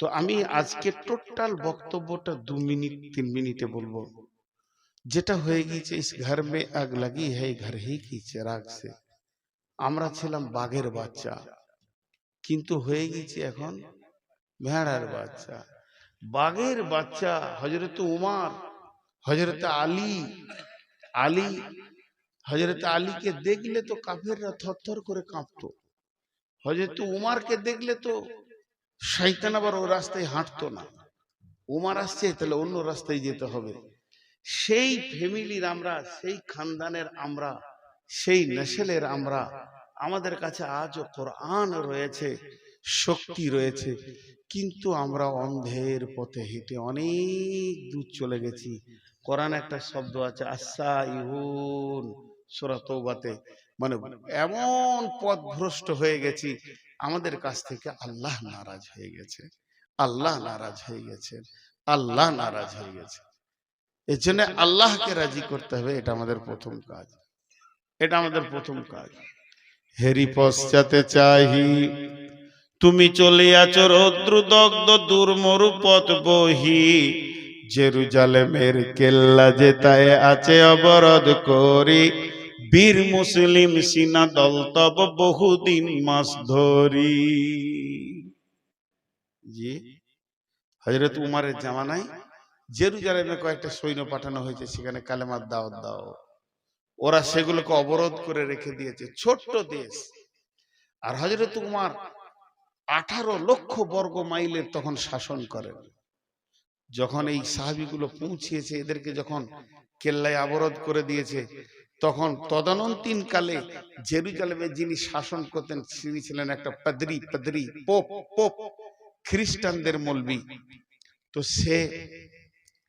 তো আমি আজকে টোটাল বক্তব্যটা দু মিনিট তিন মিনিটে বলব। যেটা হয়ে গিয়েছে ইস ঘর মে আগ লাগি হ্যাঁ ঘর হি কি চেরাগ সে। আমরা ছিলাম বাঘের বাচ্চা। কিন্তু হয়ে গিয়েছে এখন ভেড়ার বাচ্চা। বাঘের বাচ্চা হজরত উমার হজরত আলী আলী হজরত আলীকে দেখলে তো কাফেররা থরথর করে কাঁপতো। হজরত উমারকে দেখলে তো শৈতান আবার ও রাস্তায় হাঁটতো না। উমার আসছে তাহলে অন্য রাস্তায় যেতে হবে। সেই ফ্যামিলির আমরা, সেই খানদানের আমরা, সেই নেশেলের আমরা, আমাদের কাছে আজও কোরআন রয়েছে, শক্তি রয়েছে, কিন্তু আমরা অন্ধের পথে হেঁটে অনেক দূর চলে গেছি। কোরআন একটা শব্দ আছে আশা ইহুন সুরাতৌবাতে মানে এমন পথ ভ্রষ্ট হয়ে গেছি আমাদের কাছ থেকে আল্লাহ নারাজ হয়ে গেছে। আল্লাহ নারাজ হয়ে গেছে। আল্লাহ নারাজ হয়ে গেছে। এর জন্য আল্লাহকে রাজি করতে হবে এটা আমাদের প্রথম কাজ। এটা আমাদের প্রথম কাজ। হেরি পশ্চাতে চাহি তুমি চলে চলিয়াছ রৌদ্রদগ্ধ দুর্মরু পথ বহি। জেরুজালেমের কেল্লা যেতায় আছে অবরোধ করি। বীর মুসলিম সিনা দল তব বহুদিন মাস ধরি। জি হজরত উমারের জামানায় জেরুজালেমে কয়েকটা সৈন্য পাঠানো হয়েছে, সেখানে কালেমার দাওয়াত দাও। ওরা সেগুলোকে অবরোধ করে রেখে দিয়েছে, ছোট্ট দেশ। আর হজরত উমার আঠারো লক্ষ বর্গ মাইলের তখন শাসন করেন। যখন এই সাহাবিগুলো পৌঁছিয়েছে এদেরকে যখন কেল্লায় অবরোধ করে দিয়েছে তখন তদানন্তীন কালে জেরুজালেমে যিনি শাসন করতেন, তিনি ছিলেন একটা পাদরি পাদরি, পোপ পোপ, খ্রিস্টানদের মলবি। তো সে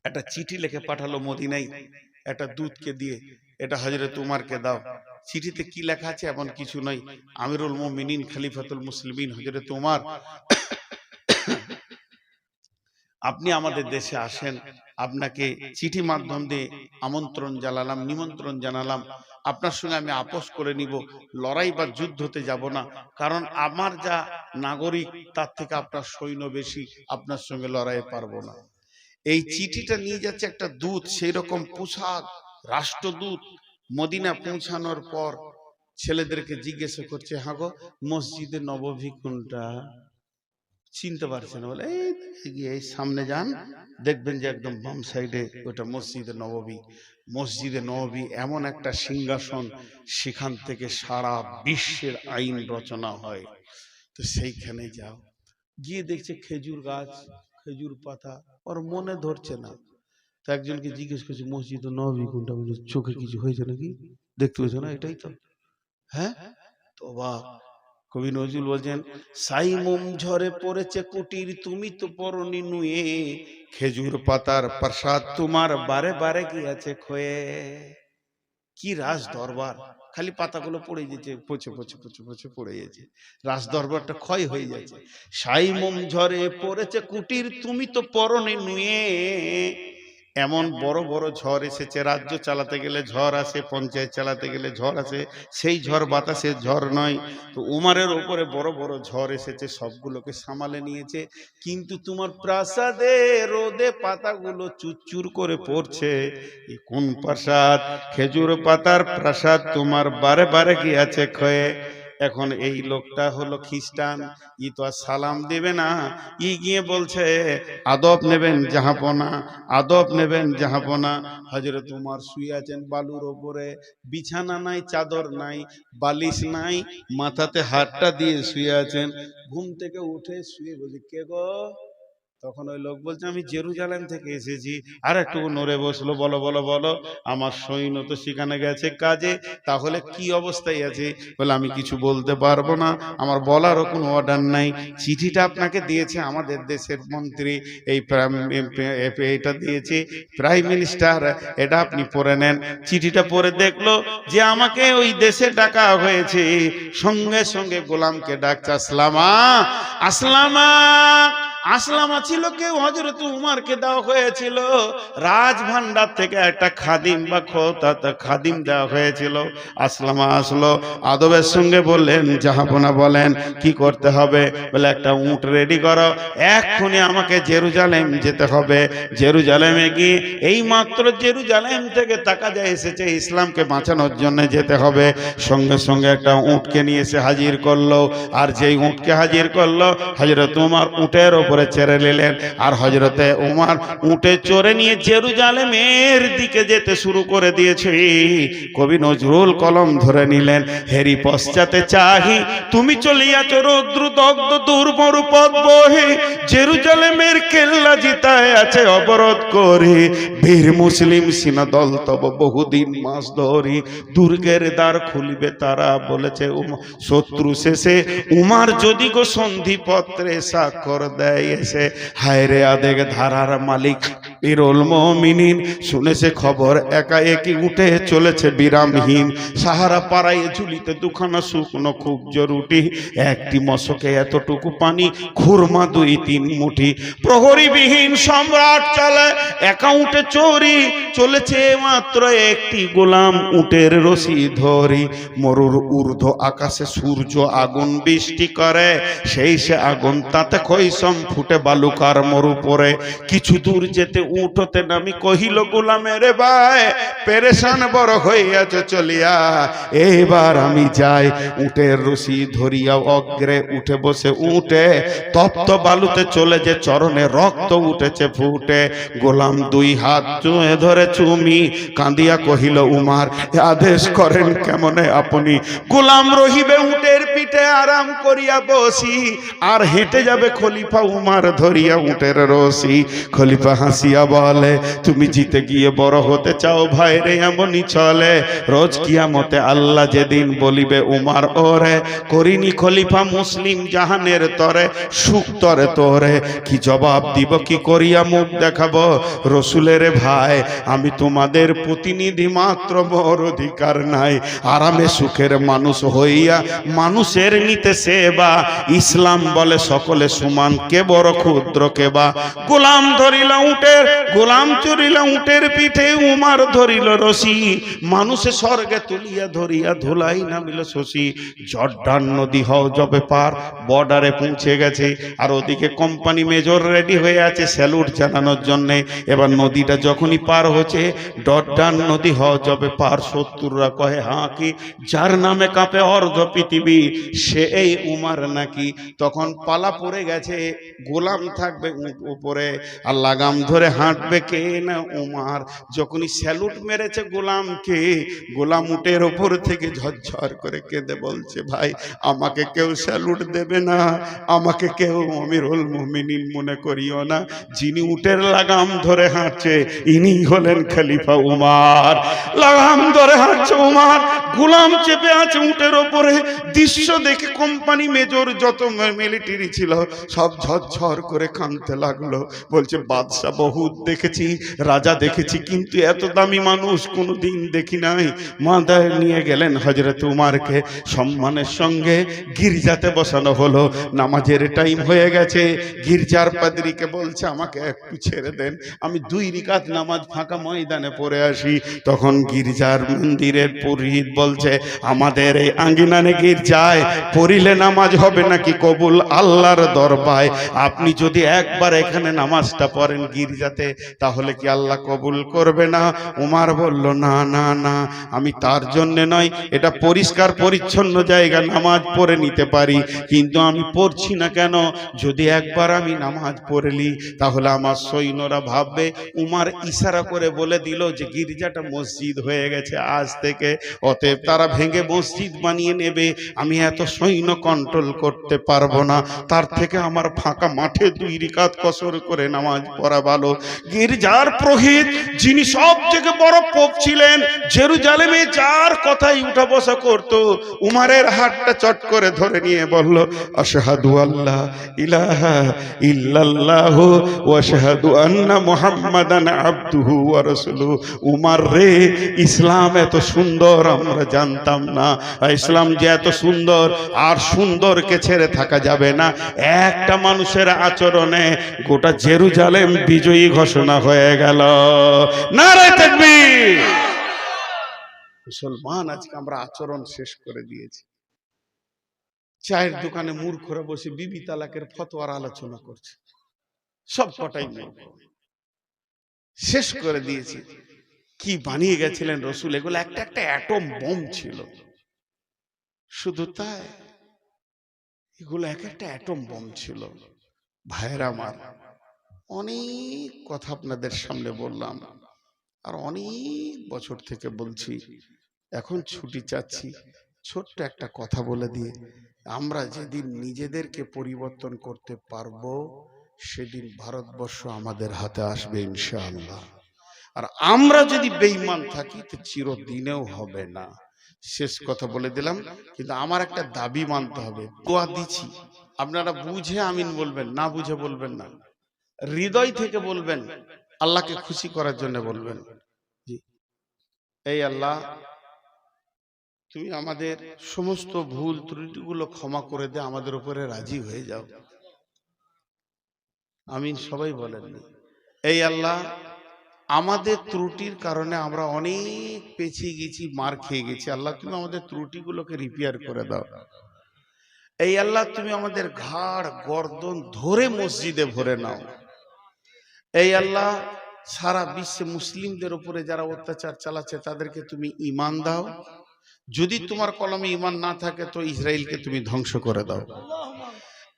একটা চিঠি লিখে পাঠালো মদিনাই একটা দূতকে দিয়ে, এটা হজরত উমারকে দাও। চিঠিতে কি লেখা আছে এমন কিছু নয়। আমিরুল মুমিনিন, খলিফাতুল মুসলিমিন হজরত উমার আপনি আমাদের দেশে আসেন আপনাকে চিঠি মাধ্যম দিয়ে আমন্ত্রণ জানালাম নিমন্ত্রণ জানালাম। আপনার সঙ্গে আমি আপোষ করে নিব লড়াই বা যুদ্ধতে যাব না। কারণ আমার যা নাগরিক তার থেকে আপনার সৈন্য বেশি আপনার সঙ্গে লড়াইয়ে পারব না। এই চিঠিটা নিয়ে যাচ্ছে একটা দূত সেই রকম পোশাক রাষ্ট্রদূত মদিনা পৌঁছানোর পর ছেলেদেরকে জিজ্ঞাসা করছে হ্যাঁ গো মসজিদে নবভী কোনটা? চিনতে পারছে না বলে এই এগিয়ে এই সামনে যান দেখবেন যে একদম বাম সাইডে ওটা মসজিদে নববী। মসজিদে নববী এমন একটা সিংহাসন সেখান থেকে সারা বিশ্বের আইন রচনা হয়। তো সেইখানে যাও গিয়ে দেখছে খেজুর গাছ খেজুর পাতা ওর মনে ধরছে না। তো একজনকে জিজ্ঞেস করছে মসজিদ নবী কোনটা? বলছে, চোখে কিছু হয়েছে নাকি? দেখতে পেয়েছ না? এটাই তো। হ্যাঁ? তো বা কবি নজরুল বলছেন, সাই মোম ঝরে পড়েছে কুটির, তুমি তো পরনি নুয়ে, খেজুর পাতার প্রসাদ তোমার বারে বারে গিয়াছে খয়ে। কি রাজ দরবার! খালি পাতাগুলো পড়ে যেছে পচে পচে পচে পচে পড়ে গেছে। রাজ দরবারটা ক্ষয় হয়ে যাচ্ছে। সাই মোম ঝরে পড়েছে কুটির, তুমি তো পরনে নুয়ে এমন বড় বড় ঝড় এসেছে, রাজ্য চালাতে গেলে ঝড় আসে, পঞ্চায়েত চালাতে গেলে ঝড় আসে, সেই ঝড় বাতাসের ঝড় নয়। তো উমারের ওপরে বড় বড় ঝড় এসেছে, সবগুলোকে সামালে নিয়েছে। কিন্তু তোমার প্রাসাদে রোদে পাতাগুলো চুরচুর করে পড়ছে। কোন প্রাসাদ? খেজুর পাতার প্রাসাদ তোমার বারে বারে কি আছে ক্ষয়ে। এখন এই লোকটা হলো খ্রিস্টান। ই তো আর সালাম দেবে না। ই গিয়ে বলছে, আদব নেবেন জাহাপনা, আদব নেবেন জাহাপনা। হাজরে তোমার শুয়ে আছেন বালুর ওপরে। বিছানা নাই, চাদর নাই, বালিশ নাই, মাথাতে হাতটা দিয়ে শুয়ে আছেন। ঘুম থেকে উঠে শুয়ে বলছে, কে গো? তখন ওই লোক বলছে, আমি জেরুজালেম থেকে এসেছি। আর একটু নড়ে বসল, বলো বলো বলো, আমার সৈন্য তো সেখানে গেছে কাজে, তাহলে কি অবস্থায় আছে? বলে, আমি কিছু বলতে পারব না, আমার বলারও কোনো অর্ডার নাই। চিঠিটা আপনাকে দিয়েছে আমাদের দেশের মন্ত্রী, এই এটা দিয়েছে প্রাইম মিনিস্টার, এটা আপনি পড়ে নেন। চিঠিটা পড়ে দেখল যে আমাকে ওই দেশে ডাকা হয়েছে। সঙ্গে সঙ্গে গোলামকে ডাকছে, আসলামা আসলামা আসলামা ছিল কেউ হজরত উমারকে দেওয়া হয়েছিল। রাজ ভান্ডার থেকে একটা খাদিম বা খোতা খাদিম দেওয়া হয়েছিল। আসলামা, আসলো। আদবের সঙ্গে বললেন, জাহাপনা বলেন, কি করতে হবে? বলে, একটা উট রেডি করো। এক্ষুনি আমাকে জেরুজালেম যেতে হবে। জেরুজালেমে গিয়ে এই মাত্র জেরুজালেম থেকে তাকা যায় এসেছে ইসলামকে বাঁচানোর জন্য যেতে হবে। সঙ্গে সঙ্গে একটা উটকে নিয়ে এসে হাজির করল। আর যেই উটকে হাজির করল হজরত উমার উটের ওপরে চেড়ে নিলেন। আর হজরতে উমার উটে চড়ে নিয়ে জেরুজালেমের দিকে যেতে শুরু করে দিয়েছে। কবি নজরুল কলম ধরে নিলেন, হেরি পশ্চাতে চাহি, তুমি চলিয়াছ রৌদ্র দগ্ধ দুর্বরু পদ বহে। জেরুজালেমের কেল্লা জিতায় আছে অবরোধ করে। বীর মুসলিম সিনা দল তব বহুদিন মাস ধরি। দুর্গের দ্বার খুলিবে তারা, বলেছে শত্রু শেষে উমার যদি গো সন্ধিপত্রে স্বাক্ষর দেয় এসে, হায় রে আদেগ ধারার মালিক বিরল মমিনিন। শুনেছে খবর, একা একই উঠে চলেছে বিরামহীন। সাহারা পাড়ায় ঝুলিতে দুখানা শুকনো খুব জরুরি একটি মশকে এতটুকু পানি, খুরমা দুই তিন মুঠি। প্রহরীবিহীন সম্রাট চলে একাউন্টে চোরি চলেছে মাত্র একটি গোলাম উটের রশি ধরি। মরুর ঊর্ধ্ব আকাশে সূর্য আগুন বৃষ্টি করে। সেই সে আগুন তাতে খৈসম ফুটে বালুকার মরু পরে। কিছু দূর যেতে উঠতে নামি কহিল, গোলামের ভাই, পেরেশান বড় হইয়াছে চলিয়া। এবার আমি যাই উটের রশি ধরিয়া অগ্রে উঠে বসে উঠে। তপ্ত বালুতে চলে যে চরণে রক্ত উঠেছে ফুটে। গোলাম দুই হাত চুয়ে ধরে চুমি কাঁদিয়া কহিল, উমার আদেশ করেন কেমনে আপনি? গোলাম রহিবে উটের পিঠে আরাম করিয়া বসি, আর হেঁটে যাবে খলিফা উমার ধরিয়া উটের রশি। খলিফা হাসিয়া বলে, তুমি জিতে গিয়ে বড় হতে চাও ভাই রে এমনই চলে। রোজ কিয়ামতে আল্লাহ যেদিন বলিবে, উমার, ওরে, করিনি খলিফা মুসলিম জাহানের তরে, সুখ তরে তোরে। কি জবাব দিব, কি করিয়া মুখ দেখাবো? রসুলের ভাই আমি তোমাদের প্রতিনিধি মাত্র, বড় অধিকার নাই। আরামে সুখের মানুষ হইয়া মানুষের নিতে সেবা, ইসলাম বলে সকলে সমান, কে বড় ক্ষুদ্র, কে বা। গোলাম ধরিল উটের, গোলাম চুরিল উটের পিঠে, উমার ধরিল রশি। মানুষে স্বর্গে তুলিয়া ধরিয়া ধুলাই নামিল শশী। জর্ডান নদী হও জবে পার, বর্ডারে পৌঁছে গেছে। আর ওদিকে কোম্পানি মেজর রেডি হয়ে আছে স্যালুট জানানোর জন্য। এবার নদীটা যখনই পার হচ্ছে জর্ডান নদী হও জবে পার শত্রুরা। কহে, হাঁ কি? যার নামে কাঁপে অর্ধ পৃথিবী, সে এই উমার নাকি? তখন পালা পড়ে গেছে, গোলাম থাকবে উপরে, আর লাগাম ধরে হাঁটবে কে না উমার? যখনই স্যালুট মেরেছে গোলামকে, গোলাম উটের ওপর থেকে ঝরঝর করে কেঁদে বলছে, ভাই, আমাকে কেউ স্যালুট দেবে না, আমাকে কেউ অমিরুল মুমিনিন মনে করিও না। যিনি উটের লাগাম ধরে হাঁটছে ইনি হলেন খলিফা উমার, লাগাম ধরে হাঁটছে উমার, গোলাম চেপে আছে উটের ওপরে। দৃশ্য দেখে কোম্পানি মেজর যত মিলিটারি ছিল, সব ঝরঝর করে কাঁদতে লাগল। বলছে, বাদশাহ বহুত দেখেছি, রাজা দেখেছি, কিন্তু এত দামি মানুষ কোনো দিন দেখি নাই। মাদায় নিয়ে গেলেন হজরত উমারকে। সম্মানের সঙ্গে গির্জাতে বসানো হলো। নামাজের টাইম হয়ে গেছে। গির্জার পাদ্রীকে বলছে, আমাকে একটু ছেড়ে দেন। আমি দুই রিকাত নামাজ ফাঁকা ময়দানে পড়ে আসি, তখন গির্জার মন্দিরের পুরোহিত বলছে, আমাদের এই আঙ্গিনানে গির্জায় পড়িলে নামাজ হবে নাকি কবুল আল্লাহর দরবায়? আপনি যদি একবার এখানে নামাজটা পড়েন গির্জাতে, তাহলে কি আল্লাহ কবুল করবে না? উমার বলল, না না না, আমি তার জন্যে নয়, এটা পরিষ্কার পরিচ্ছন্ন জায়গা, নামাজ পড়ে নিতে পারি, কিন্তু আমি পড়ছি না কেন? যদি একবার আমি নামাজ পড়লি তাহলে আমার সৈন্যরা ভাববে, উমার ইশারা করে বলে দিল যে গির্জাটা মসজিদ হয়ে গেছে আজ থেকে। অতএব তারা ভেঙে মসজিদ বানিয়ে নেবে। আমি এত সৈন্য কন্ট্রোল করতে পারব না। তার থেকে আমার ফাঁকা মাঠে দুই রিকাত কসর করে নামাজ পড়া ভালো। গির্জার প্রহিত যিনি সব থেকে বড় পোপ ছিলেন, জেরুজালেমে যার কথাই উঠা বসা করত, উমারের হাতটা চট করে ধরে নিয়ে বলল, আশহাদু আল্লাহ ইলাহা ইল্লাল্লাহ ওয়া আশহাদু আন্না মুহাম্মাদান আবদুহু ওয়া রাসূলুহু উমার রে, ইসলাম এত সুন্দর, আমরা জানতাম না। ইসলাম যে এত সুন্দর, আর সুন্দরকে ছেড়ে থাকা যাবে না। একটা মানুষের আচরণে গোটা জেরুজালেম বিজয়ী ঘোষণা হয়ে গেল। তাকবীর! মুসলমান, আজকে আমরা আচরণ শেষ করে দিয়েছি। চায়ের দোকানে মূর্খরা বসে বিবি তালাকের ফতোয়ার আলোচনা করছে। সব কটাই মূর্খ শেষ করে দিয়েছি। কি বানিয়ে গেছিলেন রসুল? এগুলো একটা একটা অ্যাটম বোম ছিল। শুধু তাই, এগুলো এক একটা অ্যাটম বোম ছিল। ভাইয়েরা আমার, অনেক কথা আপনাদের সামনে বললাম আর অনেক বছর থেকে বলছি। এখন ছুটি চাচ্ছি। ছোট্ট একটা কথা বলে দিয়ে, আমরা যেদিন নিজেদেরকে পরিবর্তন করতে পারব সেদিন ভারতবর্ষ আমাদের হাতে আসবে ইনশাআল্লাহ। আর আমরা যদি বেইমান থাকি, তো চিরদিনেও হবে না। শেষ কথা বলে দিলাম, কিন্তু আমার একটা দাবি মানতে হবে, দোয়া দিছি আপনারা বুঝে আমিন বলবেন, না বুঝে বলবেন না। হৃদয় থেকে বলবেন, আল্লাহকে খুশি করার জন্য বলবেন। এই আল্লাহ, তুমি আমাদের সমস্ত ভুল ত্রুটিগুলো ক্ষমা করে দে, আমাদের উপরে রাজি হয়ে যাও। আমিন সবাই বলেন। এই আল্লাহ আমাদের ত্রুটির কারণে আমরা অনেক পেছিয়ে গেছি মার খেয়ে গেছি। আল্লাহ তুমি আমাদের ত্রুটিগুলোকে রিপেয়ার করে দাও। এই আল্লাহ তুমি আমাদের ঘাড় গর্দন ধরে মসজিদে ভরে নাও। এই আল্লাহ সারা বিশ্বে মুসলিমদের উপরে যারা অত্যাচার চালাচ্ছে তাদেরকে তুমি ইমান দাও। যদি তোমার কলমে ইমান না থাকে তো ইসরায়েলকে তুমি ধ্বংস করে দাও।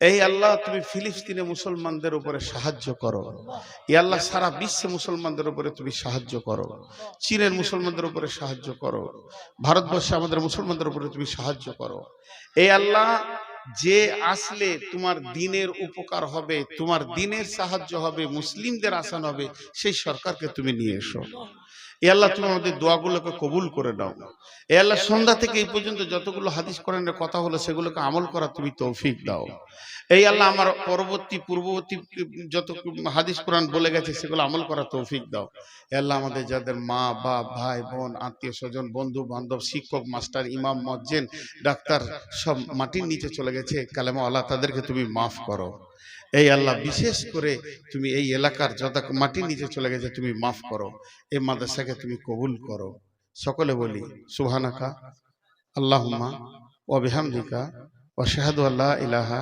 এই আল্লাহ, তুমি ফিলিস্তিনে মুসলমানদের উপরে সাহায্য করো। এই আল্লাহ সারা বিশ্বে মুসলমানদের উপরে তুমি সাহায্য করো। চীনের মুসলমানদের উপরে সাহায্য করো। ভারতবর্ষে আমাদের মুসলমানদের উপরে তুমি সাহায্য করো। এই আল্লাহ, যে আসলে তোমার দিনের উপকার হবে, তোমার দিনের সাহায্য হবে, মুসলিমদের আসান হবে, সেই সরকারকে তুমি নিয়ে এসো। এ আল্লাহ তুমি আমাদের দোয়াগুলোকে কবুল করে দাও এ আল্লাহ সন্ধ্যা থেকে এই পর্যন্ত যতগুলো হাদিস কোরআনের কথা হলো, সেগুলোকে আমল করা তুমি তৌফিক দাও। এই আল্লাহ আমার পরবর্তী, পূর্ববর্তী যত হাদিস কোরআন বলে গেছে, সেগুলো আমল করা তৌফিক দাও। এ আল্লাহ আমাদের যাদের মা, বাপ, ভাই, বোন, আত্মীয় স্বজন, বন্ধু বান্ধব, শিক্ষক, মাস্টার, ইমাম, মজ্জেন, ডাক্তার সব মাটির নিচে চলে গেছে, কালেমা আল্লাহ তাদেরকে তুমি মাফ করো। এই আল্লাহ, বিশেষ করে তুমি এই এলাকার যত মাটির নিচে চলে গেছে, তুমি মাফ করো। এই মাদ্রাসাকে তুমি কবুল করো। সকলে বলি, সুবহানাকা, আল্লাহুম্মা, ওয়া বিহামদিকা, ওয়া শাহাদু আল্লা ইলাহা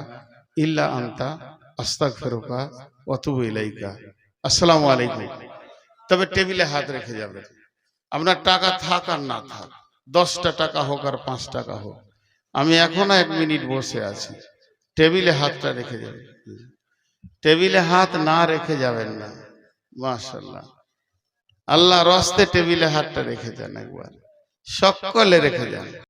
ইল্লা আনতা, আস্তাগফিরুকা ওয়া আতুবু ইলাইকা। আসসালামু আলাইকুম। তবে টেবিলে হাত রেখে যাবে। আপনার টাকা থাক আর না থাক, দশটা টাকা হোক আর পাঁচ টাকা হোক। আমি এখনও এক মিনিট বসে আছি। টেবিলে হাতটা রেখে যাবেন টেবিলে হাত না রেখে যাবেন না। মাশাল্লাহ আল্লাহ রস্তে টেবিলে হাতটা রেখে যান একবার। সকলে রেখে যান।